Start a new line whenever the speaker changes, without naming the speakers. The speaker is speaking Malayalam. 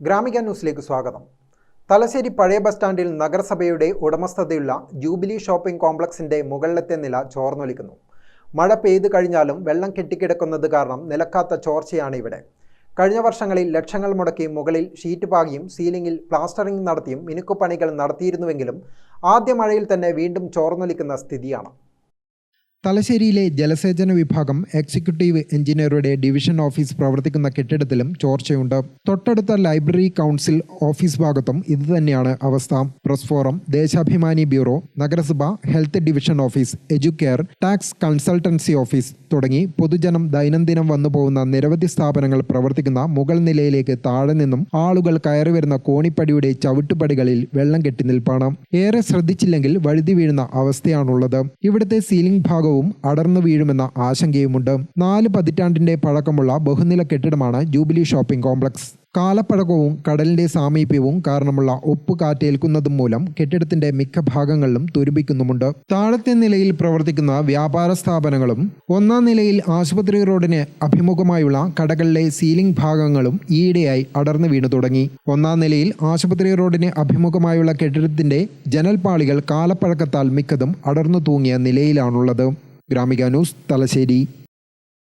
ഗ്രാമിക ന്യൂസിലേക്ക് സ്വാഗതം. തലശ്ശേരി പഴയ ബസ് സ്റ്റാൻഡിൽ നഗരസഭയുടെ ഉടമസ്ഥതയുള്ള ജൂബിലി ഷോപ്പിംഗ് കോംപ്ലക്സിന്റെ മുകളിലത്തെ നില ചോർന്നൊലിക്കുന്നു. മഴ പെയ്തു കഴിഞ്ഞാലും വെള്ളം കെട്ടിക്കിടക്കുന്നത് കാരണം നിലക്കാത്ത ചോർച്ചയാണ് ഇവിടെ. കഴിഞ്ഞ വർഷങ്ങളിൽ ലക്ഷങ്ങൾ മുടക്കി മുകളിൽ ഷീറ്റ് പാകിയും സീലിംഗിൽ പ്ലാസ്റ്ററിംഗ് നടത്തിയും മിനുക്കുപണികൾ നടത്തിയിരുന്നുവെങ്കിലും ആദ്യ മഴയിൽ തന്നെ വീണ്ടും ചോർന്നൊലിക്കുന്ന സ്ഥിതിയാണ്. തലശ്ശേരിയിലെ ജലസേചന വിഭാഗം എക്സിക്യൂട്ടീവ് എഞ്ചിനീയറുടെ ഡിവിഷൻ ഓഫീസ് പ്രവർത്തിക്കുന്ന കെട്ടിടത്തിലും ചോർച്ചയുണ്ട്. തൊട്ടടുത്ത ലൈബ്രറി കൗൺസിൽ ഓഫീസ് ഭാഗത്തും ഇതുതന്നെയാണ് അവസ്ഥ. പ്രസ് ഫോറം ദേശാഭിമാനി ബ്യൂറോ നഗരസഭ health division office Educare tax consultancy office തുടങ്ങി പൊതുജനം ദൈനംദിനം വന്നു പോകുന്ന നിരവധി സ്ഥാപനങ്ങൾ പ്രവർത്തിക്കുന്ന മുകൾ നിലയിലേക്ക് താഴെ നിന്നും ആളുകൾ കയറി വരുന്ന കോണിപ്പടിയുടെ ചവിട്ടുപടികളിൽ വെള്ളം കെട്ടി നിൽപ്പാണ്. ഏറെ ശ്രദ്ധിച്ചില്ലെങ്കിൽ വഴുതി വീഴുന്ന അവസ്ഥയാണുള്ളത്. ഇവിടുത്തെ സീലിംഗ് ഭാഗവും അടർന്നു വീഴുമെന്ന ആശങ്കയുമുണ്ട്. നാല് പതിറ്റാണ്ടിന്റെ പഴക്കമുള്ള ബഹുനില കെട്ടിടമാണ് ജൂബിലി ഷോപ്പിംഗ് കോംപ്ലക്സ്. കാലപ്പഴക്കവും കടലിന്റെ സാമീപ്യവും കാരണമുള്ള ഉപ്പ് കാറ്റേൽക്കുന്നതും മൂലം കെട്ടിടത്തിന്റെ മിക്ക ഭാഗങ്ങളിലും തുരുമ്പിക്കുന്നുമുണ്ട്. താഴത്തെ നിലയിൽ പ്രവർത്തിക്കുന്ന വ്യാപാര സ്ഥാപനങ്ങളും ഒന്നാം നിലയിൽ ആശുപത്രി റോഡിന് അഭിമുഖമായുള്ള കടകളിലെ സീലിംഗ് ഭാഗങ്ങളും ഈയിടെയായി അടർന്നു വീണു തുടങ്ങി. ഒന്നാം നിലയിൽ ആശുപത്രി റോഡിന് അഭിമുഖമായുള്ള കെട്ടിടത്തിന്റെ ജനൽപാളികൾ കാലപ്പഴക്കത്താൽ മിക്കതും അടർന്നു തൂങ്ങിയ നിലയിലാണുള്ളത്. ഗ്രാമിക ന്യൂസ് തലശ്ശേരി